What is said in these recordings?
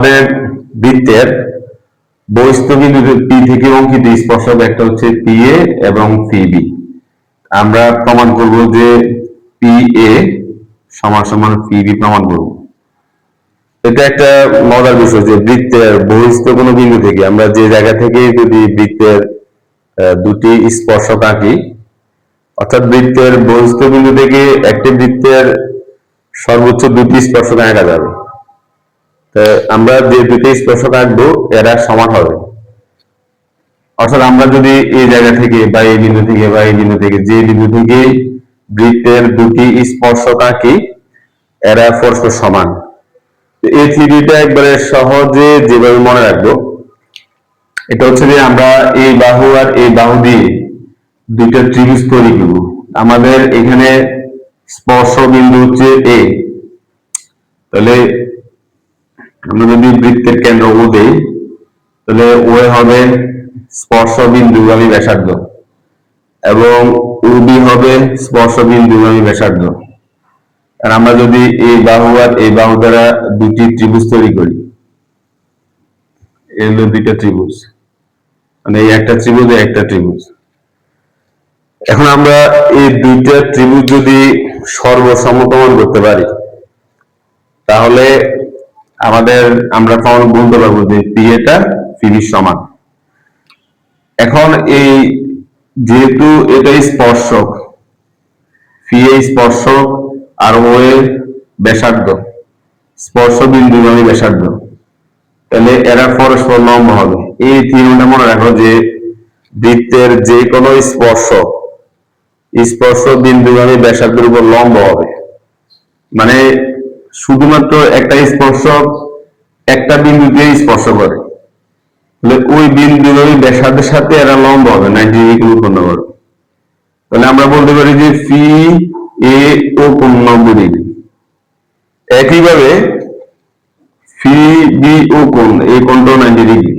আমাদের বৃত্তের বহিস্থ পি থেকে অঙ্কিত স্পর্শক একটা হচ্ছে পি এ এবং পি বি আমরা প্রমাণ করব যে পি এ সমান সমান পি বি প্রমাণ করব। এটা একটা মজার বিষয় যে বৃত্তের বহিস্থ কোনো বিন্দু থেকে আমরা যে জায়গা থেকে যদি বৃত্তের দুটি স্পর্শক আঁকি, অর্থাৎ বৃত্তের বহিস্থ বিন্দু থেকে একটি বৃত্তের সর্বোচ্চ দুটি স্পর্শক আঁকা যাবে। আমরা যে দুটি স্পর্শক আঁকবো, এরা সমান হবে। অর্থাৎ আমরা যদি এই জায়গা থেকে বা এই বিন্দু থেকে বা এই বিন্দু থেকে যে বিন্দু থেকে বৃত্তের দুটি স্পর্শক আঁকি, এরা পরস্পর সমান। এই একবারে সহজে যেভাবে মনে রাখব, এটা হচ্ছে যে আমরা এই বাহু আর এই বাহু দিয়ে দুইটা ত্রিভুজ তৈরি করব। আমাদের এখানে স্পর্শ বিন্দু হচ্ছে এ তাহলে আমরা যদি বৃত্তের কেন্দ্র ও দেই তাহলে ও হবে স্পর্শ বিন্দুগামী ব্যাসার্ধ এবং উবি হবে স্পর্শ বিন্দুগামী ব্যাসার্ধ। আর আমরা যদি এই বাহু আর এই বাহু দ্বারা দুটি ত্রিভুজ তৈরি করি, এই হলো দুইটা ত্রিভুজ মানে এই একটা ত্রিভুজ একটা ত্রিভুজ। এখন আমরা এই দুইটা ত্রিভুজ যদি সর্বসমপ্রমাণ করতে পারি, তাহলে আমাদের, আমরা প্রমাণ বলতে পারব যে পি এটা ফিনিশ সমান। এখন এই যেহেতু এটা স্পর্শক ফি এ স্পর্শক আর ও এ ব্যাসার্ধ স্পর্শ বিন্দুগামী ব্যাসার্ধ। তাহলে এরা পরস্পর লম্ব হবে। এই তিনটা মনে রাখো যে বৃত্তের যে কোনো স্পর্শক স্পর্শ বিন্দুগামী ব্যাসার্ধের উপর লম্ব হবে। মানে শুধুমাত্র একটা স্পর্শক, একটা বিন্দুতে স্পর্শ করে। তাহলে ওই বিন্দুগামী ব্যাসার্ধের সাথে এরা লম্ব হবে নাইনটি ডিগ্রি উৎপন্ন করবে। তাহলে আমরা বলতে পারি যে ফি এ ও কোন নব্বই ডিগ্রি একইভাবে ফি বি ও কোন এই কোণটাও নাইনটি ডিগ্রি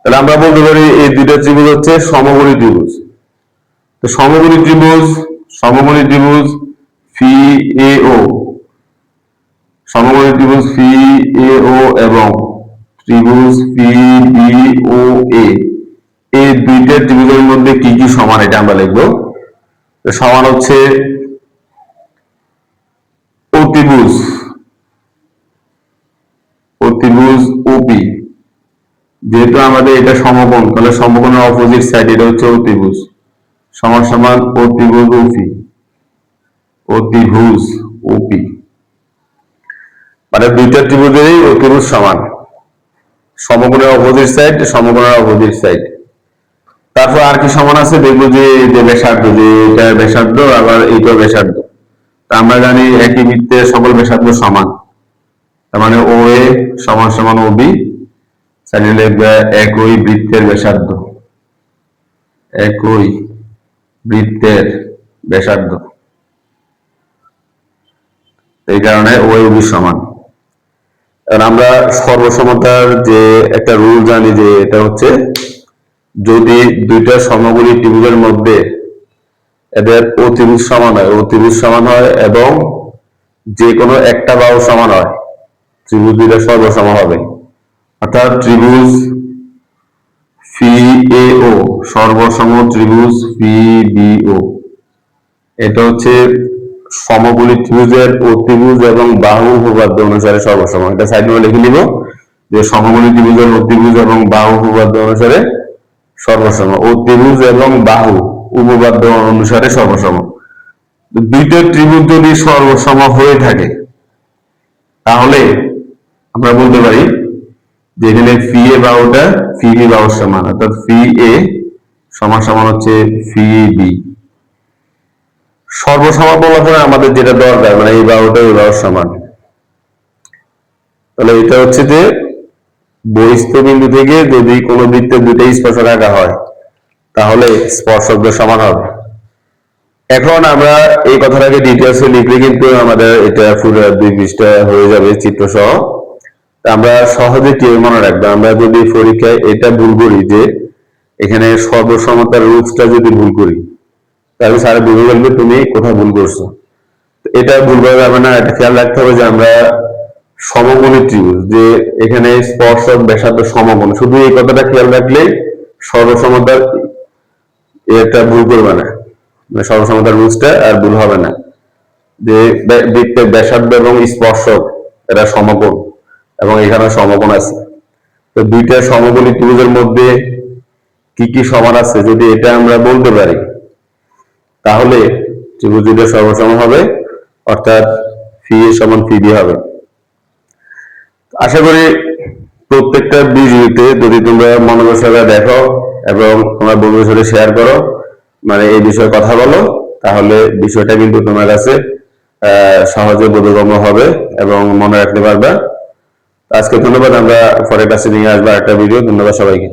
তাহলে আমরা বলতে পারি এই দুইটা ত্রিভুজ হচ্ছে সমকোণী ত্রিভুজ। তো সমকোণী ত্রিভুজ সমকোণী ত্রিভুজ ফি এ ও। সমকোণী ত্রিভুজ ফি এ ও এবং ত্রিভুজ পি বি ও এ এই দুইটা ত্রিভুজের মধ্যে কি কি সমান এটা আমরা লিখব? সমান হচ্ছে অতিভুজ অতিভুজ ওপি যেহেতু আমাদের এটা সমকোণ, তাহলে সমকোণের অপোজিট সাইড এটা হচ্ছে অতিভুজ সমান সমান ও অতিভুজ ওপি অতিভুজ ওপি মানে দুইটা ত্রিভুজেরই অতিভুজ সমান। সমকোণের অপোজিট সাইড সমকোণের অপোজিট সাইড তারপর আর কি সমান আছে? দেখব যে যে ব্যাসার্ধ, যে এটা ব্যাসার্ধ, আবার এইটা ব্যাসার্ধ। তা আমরা জানি একই বৃত্তের সকল ব্যাসার্ধ সমান। তার মানে ও এ সমান সমান ও বি একই বৃত্তের ব্যাসার্ধ। একই বৃত্তের ব্যাসার্ধ। এই কারণে ও বি সমান। আর আমরা সর্বসমতার যে একটা রুল জানি যে এটা হচ্ছে যদি দুইটা সমগুলি ত্রিভুজের মধ্যে এদের অতিভুজ সমান হয়, অতিভুজ সমান হয় এবং যে কোনো একটা বাহু সমান হয়, ত্রিভুজ দুইটা সর্বসম হবে। অর্থাৎ ত্রিভুজ ফি এ ও সর্বসম ত্রিভুজ ফি বি ও এটা হচ্ছে সমগুলি ত্রিভুজের অতিভুজ এবং বাহু উপপাদ্য অনুসারে সর্বসম। এটা সাইড নোটে লিখে নিব যে সমগুলি ত্রিভুজের অতিভুজ এবং বাহু উপপাদ্য অনুসারে সর্বসম অতিভুজ এবং বাহু উপপাদ্য অনুসারে সর্বসম। দুইটা ত্রিভুজ যদি সর্বসম হয়ে থাকে, তাহলে আমরা বলতে পারি যে এখানে ফি এ বাহুটা ফি বি বাহুর সমান, অর্থাৎ ফি এ সমান সমান হচ্ছে ফি বি সর্বসমান আমাদের যেটা দরকার মানে এই বাহুটা এই বাহুর সমান। তাহলে এটা হচ্ছে যে বহিস্থ বিন্দু থেকে যদি কোনো বৃত্তে দুটাই স্পর্শ রাখা হয়, তাহলে স্পর্শকদের সমান হবে। এখন আমরা এই কথাটাকে ডিটেলসে লিখলে কিন্তু আমাদের এটা পুরো দুই পৃষ্ঠা হয়ে যাবে চিত্র সহ আমরা সহজে কি মনে রাখব। আমরা যদি পরীক্ষায় এটা ভুল করি যে এখানে সর্বসমতার রূপটা যদি ভুল করি তাহলে স্যার বুঝে বলবে তুমি কোথায় ভুল করছ। এটা ভুল করা যাবে না, এটা খেয়াল রাখতে হবে যে আমরা সমকোণী ত্রিভুজ, যে এখানে স্পর্শক ব্যাসার্ধ সমকোণ, শুধু এই কথাটা খেয়াল রাখলেই সর্বসমতার এটা ভুল করবে না। মানে সর্বসমতার রুলসটা আর ভুল হবে না। যে বৃত্তের ব্যাসার্ধ এবং স্পর্শক এটা সমকোণ এবং এখানে সমকোণ আছে। তো দুইটা সমকোণী ত্রিভুজের মধ্যে কি কি সমান আছে, যদি এটা আমরা বলতে পারি তাহলে ত্রিভুজ দুইটা সর্বসম হবে, অর্থাৎ ফি এ সমান ফি বি হবে। আশা করি প্রত্যেকটা ভিডিওতে যদি তোমরা মনোযোগ সহকারে দেখো এবং তোমার বন্ধুদের সাথে শেয়ার করো মানে এই বিষয়ে কথা বলো, তাহলে বিষয়টা কিন্তু তোমার কাছে সহজে বোধগম্য হবে এবং মনে রাখতে পারবে। আজকে ধন্যবাদ, আমরা পরের কাছে নিয়ে আসব একটা ভিডিও ধন্যবাদ সবাইকে।